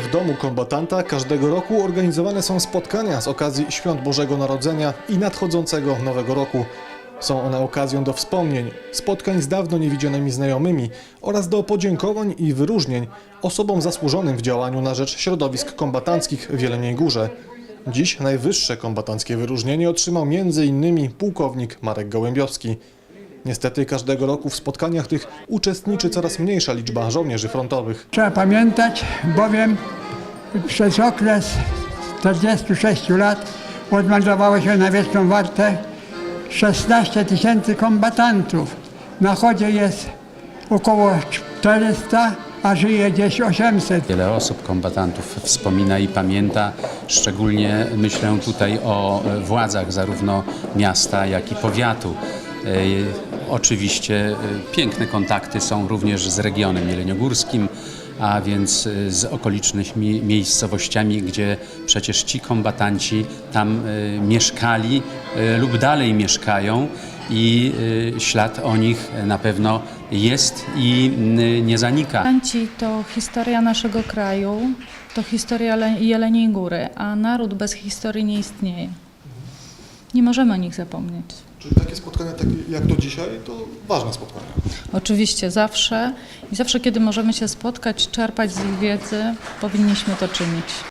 W domu kombatanta każdego roku organizowane są spotkania z okazji Świąt Bożego Narodzenia i nadchodzącego Nowego Roku. Są one okazją do wspomnień, spotkań z dawno niewidzianymi znajomymi oraz do podziękowań i wyróżnień osobom zasłużonym w działaniu na rzecz środowisk kombatanckich w Jeleniej Górze. Dziś najwyższe kombatanckie wyróżnienie otrzymał m.in. pułkownik Marek Gołębiowski. Niestety każdego roku w spotkaniach tych uczestniczy coraz mniejsza liczba żołnierzy frontowych. Trzeba pamiętać, bowiem przez okres 46 lat odmeldowało się na Wieczną Wartę 16 tysięcy kombatantów. Na chodzie jest około 400, a żyje gdzieś 800. Wiele osób, kombatantów wspomina i pamięta. Szczególnie myślę tutaj o władzach zarówno miasta, jak i powiatu. E, Oczywiście e, piękne kontakty są również z regionem jeleniogórskim, a więc e, z okolicznymi miejscowościami, gdzie przecież ci kombatanci tam e, mieszkali e, lub dalej mieszkają i ślad o nich na pewno jest i nie zanika. Kombatanci to historia naszego kraju, to historia Le- Jeleniej Góry, a naród bez historii nie istnieje. Nie możemy o nich zapomnieć. Czyli takie spotkania takie jak to dzisiaj to ważne spotkania. Oczywiście zawsze i zawsze, kiedy możemy się spotkać, czerpać z ich wiedzy, powinniśmy to czynić.